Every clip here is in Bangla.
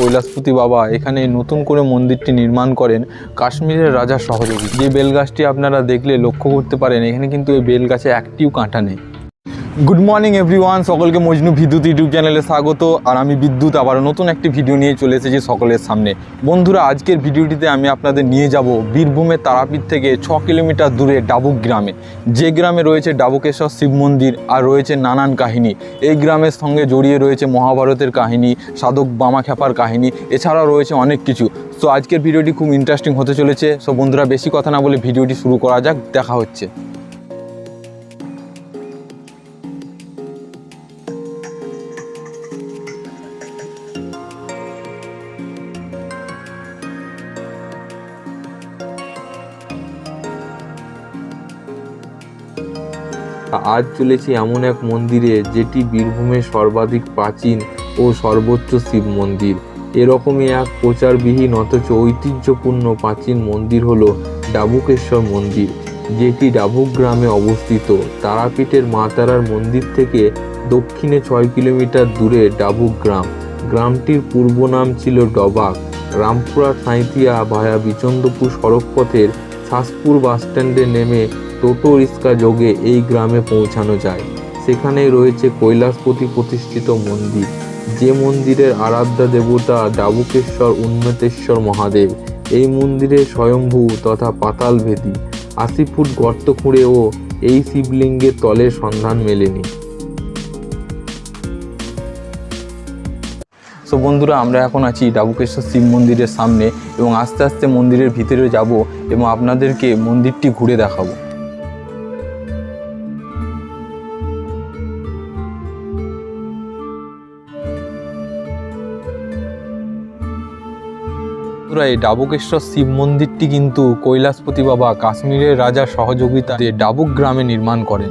কৈলাসপতি বাবা এখানে নতুন করে মন্দিরটি নির্মাণ করেন কাশ্মীরের রাজা সহযোগী। যে বেলগাছটি আপনারা দেখলে লক্ষ্য করতে পারেন, এখানে কিন্তু এই বেলগাছে একটিও কাঁটা নেই। গুড মর্নিং এভরিওয়ান সকলকে মজনু বিদ্যুৎ ইউটিউব চ্যানেলে স্বাগত। আর আমি বিদ্যুৎ, আবার নতুন একটি ভিডিও নিয়ে চলে এসেছি সকলের সামনে। বন্ধুরা, আজকের ভিডিওটিতে আমি আপনাদের নিয়ে যাব বীরভূমের তারাপীঠ থেকে ছ কিলোমিটার দূরে ডাবুক গ্রামে। যে গ্রামে রয়েছে ডাবুকেশ্বর শিব মন্দির, আর রয়েছে নানান কাহিনী। এই গ্রামের সঙ্গে জড়িয়ে রয়েছে মহাভারতের কাহিনী, সাধক বামা খ্যাপার কাহিনী, এছাড়াও রয়েছে অনেক কিছু। সো আজকের ভিডিওটি খুব ইন্টারেস্টিং হতে চলেছে। সো বন্ধুরা, বেশি কথা না বলে ভিডিওটি শুরু করা যাক। দেখা হচ্ছে। আজ চলেছি এমন এক মন্দিরে যেটি বীরভূমের সর্বাধিক প্রাচীন ও সর্বোচ্চ শিব মন্দির। এরকমই এক প্রচারবিহীন অথচ ঐতিহ্যপূর্ণ প্রাচীন মন্দির হলো ডাবুকেশ্বর মন্দির, যেটি ডাবুক গ্রামে অবস্থিত। তারাপীঠের মা তারার মন্দির থেকে দক্ষিণে ছয় কিলোমিটার দূরে ডাবুক গ্রাম গ্রামটির পূর্ব নাম ছিল ডবাক। রামপুরা সাঁইতিয়া ভায়া বিচন্দ্রপুর সড়কপথের শাসপুর বাসস্ট্যান্ডে নেমে টোটো রিক্সা যোগে এই গ্রামে পৌঁছানো যায়। সেখানে রয়েছে কৈলাসপতি প্রতিষ্ঠিত মন্দির। যে মন্দিরের আরাধ্যা দেবতা ডাবুকেশ্বর উন্নতেশ্বর মহাদেব, এই মন্দিরে স্বয়ম্ভু তথা পাতালভেদী আশি ফুট গর্ত খুঁড়েও এই শিবলিঙ্গের তলের সন্ধান মেলেনি। সো বন্ধুরা, আমরা এখন আছি ডাবুকেশ্বর শিব মন্দিরের সামনে এবং আস্তে আস্তে মন্দিরের ভিতরে যাব এবং আপনাদেরকে মন্দিরটি ঘুরে দেখাবো। বন্ধুরা এই ডাবুকেশ্বর শিব মন্দিরটি কিন্তু কৈলাসপতি বাবা কাশ্মীরের রাজার সহযোগিতাতে ডাবুক গ্রামে নির্মাণ করেন।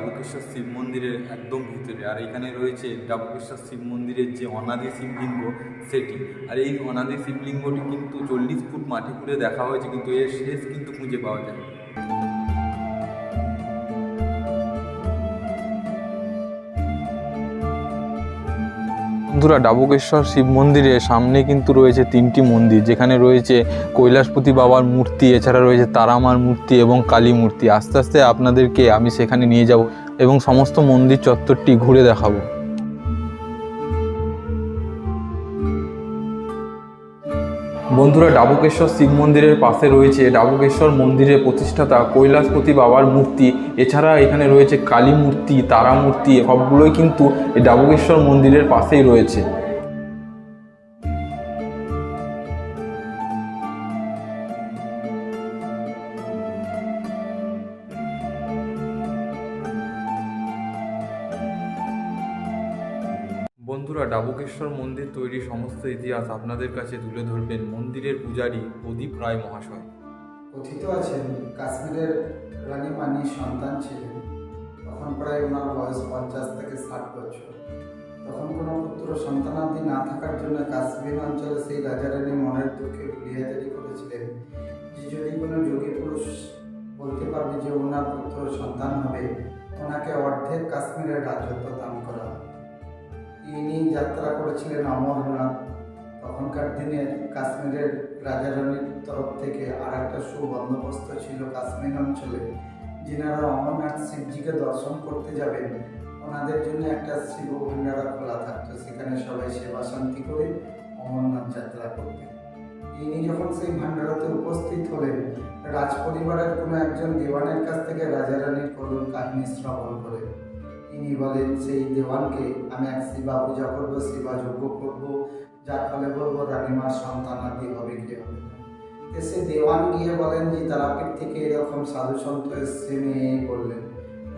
ডাবুকেশ্বর শিব মন্দিরের একদম ভিতরে। আর এখানে রয়েছে ডাবুকেশ্বর শিব মন্দিরের যে অনাদি শিবলিঙ্গ সেটি। আর এই অনাদি শিবলিঙ্গটি কিন্তু চল্লিশ ফুট মাটি খুঁড়ে দেখা হয়েছে, কিন্তু এর শেষ কিন্তু খুঁজে পাওয়া যায় বন্ধুরা ডাবকেশ্বর শিব মন্দিরের সামনে কিন্তু রয়েছে তিনটি মন্দির। যেখানে রয়েছে কৈলাসপতি বাবার মূর্তি, এছাড়া রয়েছে তারামার মূর্তি এবং কালী মূর্তি। আস্তে আস্তে আপনাদেরকে আমি সেখানে নিয়ে যাব এবং সমস্ত মন্দির চত্বরটি ঘুরে দেখাবো। বন্ধুরা, ডাবুকেশ্বর শিব মন্দিরের পাশে রয়েছে ডাবুকেশ্বর মন্দিরের প্রতিষ্ঠাতা কৈলাসপতি বাবার মূর্তি এছাড়া এখানে রয়েছে কালী মূর্তি তারা মূর্তি সবগুলোই কিন্তু এই ডাবুকেশ্বর মন্দিরের পাশেই রয়েছে। বন্ধুরা, ডাবুকেশ্বর মন্দির তৈরির সমস্ত ইতিহাস আপনাদের কাছে তুলে ধরবেন মন্দিরের পূজারী প্রদীপ রায় মহাশয়। কথিত আছেন কাশ্মীরের রানী মানির সন্তান ছিলেন। তখন প্রায় ওনার বয়স পঞ্চাশ থেকে ষাট বছর। তখন কোনো পুত্র সন্তানাদি না থাকার জন্য কাশ্মীর অঞ্চলে সেই রাজা রানী মনের দুঃখে হুলিয়াজারি করেছিলেন। যে যদি কোনো যোগী পুরুষ বলতে পারবে যে ওনার পুত্র সন্তান হবে, ওনাকে অর্ধেক কাশ্মীরের রাজত্ব দান করা। ইনি যাত্রা করেছিলেন অমরনাথ তখনকার দিনে কাশ্মীরের রাজা রানীর তরফ থেকে আর একটা সুবন্দোবস্ত ছিল কাশ্মীর অঞ্চলে। যিনারা অমরনাথ শিবজিকে দর্শন করতে যাবেন, ওনাদের জন্য একটা শিব ভান্ডারা খোলা থাকতো। সেখানে সবাই সেবা শান্তি করে অমরনাথ যাত্রা করতেন। ইনি যখন সেই ভান্ডারাতে উপস্থিত হলেন রাজ পরিবারের কোনো একজন দেওয়ানের কাছ থেকে রাজা রানীর করুণ কাহিনী শ্রবণ করেন। ইনি বলেন, সেই দেওয়ানকে আমি এক শিবা পূজা করব শিবা যজ্ঞ করব যার ফলে বলব রানীমার সন্তানাদি হবে, কি হবে না। তো সে দেওয়ান গিয়ে বলেন যে, তারাপীঠ থেকে এরকম সাধু সন্ত এসছে মেয়ে বললেন।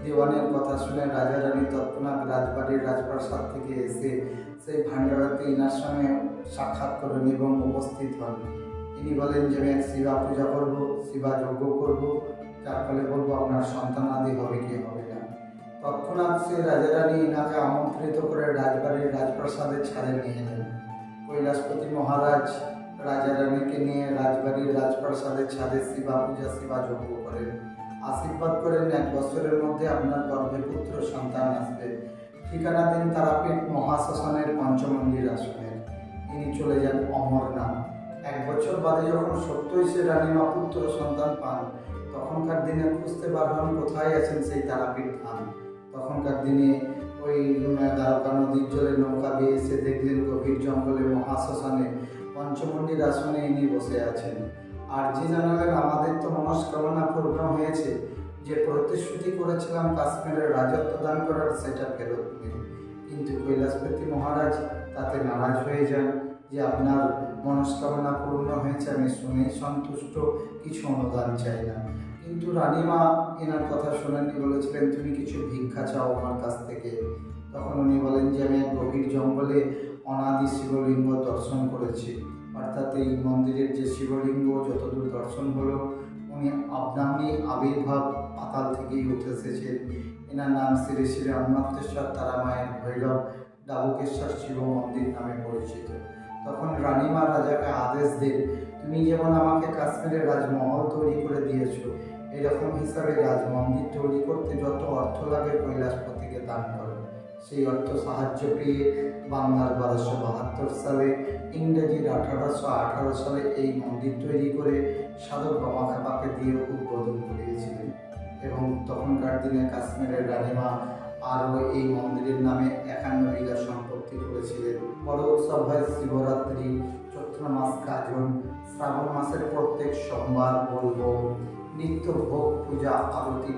দেওয়ানের কথা শুনে রাজা রানী তৎক্ষণাৎ রাজবাড়ির রাজপ্রাসাদ থেকে এসে সেই ভান্ডারাতে ইনার সঙ্গে সাক্ষাৎ করেন এবং উপস্থিত হন। তিনি বলেন, যে আমি শিবা পূজা করব, শিবা যজ্ঞ করব, যার ফলে বলব আপনার সন্তানাদি হবে, কি হবে না। তৎক্ষণাৎ সে রাজা রানী এনাকে আমন্ত্রিত করে রাজবাড়ির রাজপ্রাসাদের ছাদে নিয়ে কৈলাসপতি মহারাজ রাজা রানীকে নিয়ে রাজবাড়ির রাজপ্রাসাদের ছাদে শিবা পূজা, শিবা যজ্ঞ করেন। আশীর্বাদ করেন এক বছরের মধ্যে আপনার গর্ভে পুত্র, সন্তান আসবে। ঠিকানা দিন তারাপীঠ মহাশ্মশানের পঞ্চমন্দির আসনের তিনি চলে যান অমরনাথ। এক বছর বাদে যখন সত্যই সে রানীমা পুত্র, সন্তান পান, তখনকার দিনে খুঁজতে পারবেন কোথায় আছেন সেই তারাপীঠ ধাম। তখনকার দিনে ওই দ্বারকা নদীর জলে নৌকা বেয়ে এসে দেখলেন গভীর জঙ্গলে মহাশ্মশানে পঞ্চমন্ডির আসনে ইনি বসে আছেন। আর যে জানালেন, আমাদের তো মনস্কামনা পূর্ণ হয়েছে যে প্রতিশ্রুতি করেছিলাম কাশ্মীরের রাজত্ব দান করার, সেটা ফেরত দিন কিন্তু কৈলাসপতি মহারাজ তাতে নারাজ হয়ে যান যে আপনার মনস্কামনা পূর্ণ হয়েছে। আমি শুনেই সন্তুষ্ট, কিছু অনুদান চাই না। কিন্তু রানীমা এনার কথা শোনেননি বলেছিলেন, তুমি কিছু ভিক্ষা চাও আমার কাছ থেকে। তখন উনি বলেন যে, আমি গভীর জঙ্গলে অনাদি শিবলিঙ্গ দর্শন করেছি। অর্থাৎ এই মন্দিরের যে শিবলিঙ্গ যতদূর দর্শন হলো, উনি আপনামনি আবির্ভাব পাতাল থেকেই উঠে এসেছেন। এনার নাম শ্রী শ্রী অন্নতেশ্বর তারামায়ের ভৈরব ডাবুকেশ্বর শিব মন্দির নামে পরিচিত। তখন রানীমা রাজাকে আদেশ দেন, তুমি যেমন আমাকে কাশ্মীরের রাজমহল তৈরি করে দিয়েছ এরকম হিসাবে রাজমন্দির তৈরি করতে যত অর্থ লাগে কৈলাসপতিকে দান করো। সেই অর্থ সাহায্য পেয়ে বাংলার বারোশো বাহাত্তর সালে ইংরেজির আঠারোশো আঠারো সালে এই মন্দির তৈরি করে সাধক বামাখাপাকে দিয়ে উদ্বোধন করিয়েছিলেন। এবং তখনকার দিনে কাশ্মীরের রানীমা আরও এই মন্দিরের নামে একান্ন বিঘা সম্পত্তি করেছিলেন বড় উৎসব হয় শিবরাত্রি, চৈত্র মাস কাজন, শ্রাবণ মাসের প্রত্যেক সোমবার বলব নিত্য ভোগ পূজা আরতি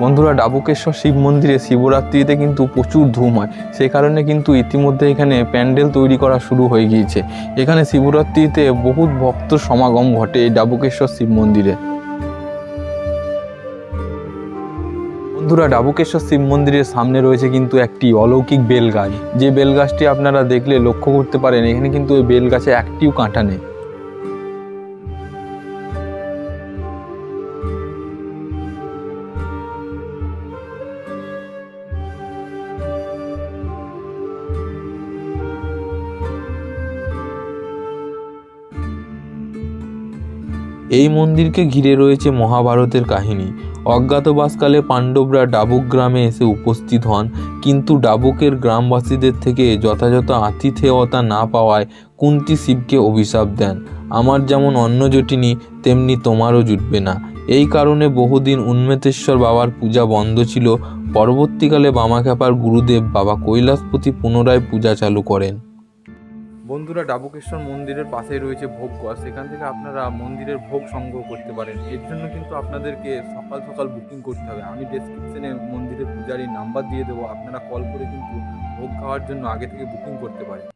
বন্ধুরা, ডাবুকেশ্বর শিব মন্দিরে শিবরাত্রিতে কিন্তু প্রচুর ধুম হয়। সে কারণে কিন্তু ইতিমধ্যে এখানে প্যান্ডেল তৈরি করা শুরু হয়ে গিয়েছে। এখানে শিবরাত্রিতে বহুত ভক্ত সমাগম ঘটে এই ডাবুকেশ্বর শিব মন্দিরে। বন্ধুরা ডাবুকেশ্বর শিব মন্দিরের সামনে রয়েছে কিন্তু একটি অলৌকিক বেল গাছ যে বেল গাছটি আপনারা দেখলে লক্ষ্য করতে পারেন, এখানে কিন্তু ওই বেল গাছে একটিও কাঁটা নেই। এই মন্দিরকে ঘিরে রয়েছে মহাভারতের কাহিনী। অজ্ঞাতবাসকালে পাণ্ডবরা ডাবুক গ্রামে এসে উপস্থিত হন, কিন্তু ডাবুকের গ্রামবাসীদের থেকে যথাযথ আতিথেয়তা না পাওয়ায় কুন্তি শিবকে অভিশাপ দেন। আমার যেমন অন্ন জটিনি, তেমনি তোমারও জুটবে না। এই কারণে বহুদিন উন্মেতেশ্বর বাবার পূজা বন্ধ ছিল। পরবর্তীকালে বামাখ্যাপার গুরুদেব বাবা কৈলাসপতি পুনরায় পূজা চালু করেন। বন্ধুরা ডাবুকেশ্বর মন্দিরের পাশেই রয়েছে ভোগ ঘর। সেখান থেকে আপনারা মন্দিরের ভোগ সংগ্রহ করতে পারেন। এর জন্য কিন্তু আপনাদেরকে সকাল সকাল বুকিং করতে হবে। আমি ডেসক্রিপশনে মন্দিরের পূজারীর নাম্বার দিয়ে দেবো। আপনারা কল করে কিন্তু ভোগ খাওয়ার জন্য আগে থেকে বুকিং করতে পারেন।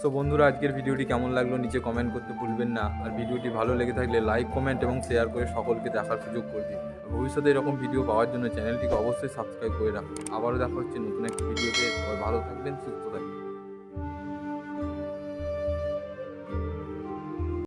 সো বন্ধুরা, আজকের ভিডিওটি কেমন লাগল নিচে কমেন্ট করতে ভুলবেন না। আর ভিডিওটি ভালো লেগে থাকলে লাইক কমেন্ট এবং শেয়ার করে সকলকে দেখার সুযোগ করে দিন। ভবিষ্যতে এরকম ভিডিও পাওয়ার জন্য চ্যানেলটিকে অবশ্যই সাবস্ক্রাইব করে রাখুন। আবারও দেখা হচ্ছে নতুন একটি ভিডিওতে সবাই ভালো থাকবেন, সুস্থ থাকবেন।